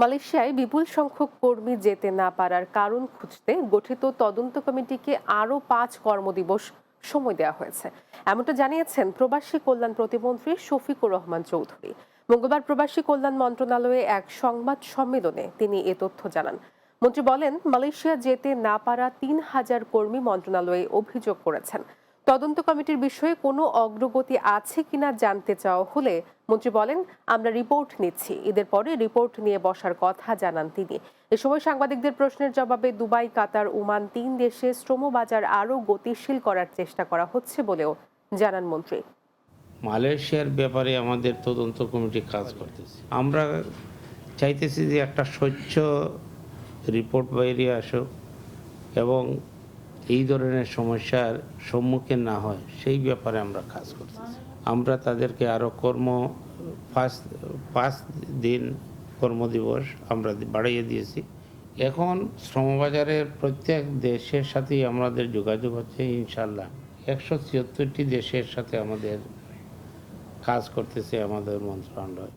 মালয়েশিয়ায় বিপুল সংখ্যক কর্মী যেতে না পারার কারণ খুঁজতে গঠিত তদন্ত কমিটিকে আরও পাঁচ কর্মদিবস সময় দেওয়া হয়েছে। এমনটা জানিয়েছেন প্রবাসী কল্যাণ প্রতিমন্ত্রী শফিকুর রহমান চৌধুরী। মঙ্গলবার প্রবাসী কল্যাণ মন্ত্রণালয়ে এক সংবাদ সম্মেলনে তিনি এ তথ্য জানান। মন্ত্রী বলেন, মালয়েশিয়া যেতে না পারা তিন হাজার কর্মী মন্ত্রণালয়ে অভিযোগ করেছেন। তদন্ত কমিটির বিষয়ে কোনো অগ্রগতি আছে কিনা জানতে চাওয়া হলে মন্ত্রী বলেন, আমরা রিপোর্ট নিচ্ছি। এদের পরে রিপোর্ট নিয়ে বসার কথা জানান তিনি। এ সময় সাংবাদিকদের প্রশ্নের জবাবে দুবাই, কাতার, ওমান তিন দেশে শ্রম বাজার আরও গতিশীল করার চেষ্টা করা হচ্ছে বলেও জানান মন্ত্রী। মালয়েশিয়ার ব্যাপারে আমাদের তদন্ত কমিটি কাজ করতেছে। আমরা চাইতেছি যে একটা স্বচ্ছ রিপোর্ট বাইরে আসুক এবং এই ধরনের সমস্যার সম্মুখীন না হয়, সেই ব্যাপারে আমরা কাজ করতেছি। আমরা তাদেরকে আরও কর্ম, পাঁচ পাঁচ দিন কর্মদিবস আমরা বাড়িয়ে দিয়েছি। এখন শ্রমবাজারের প্রত্যেক দেশের সাথেই আমাদের যোগাযোগ হচ্ছে ইনশাল্লাহ একশো ছিয়াত্তরটি দেশের সাথে আমাদের কাজ করতেছে আমাদের মন্ত্রণালয়।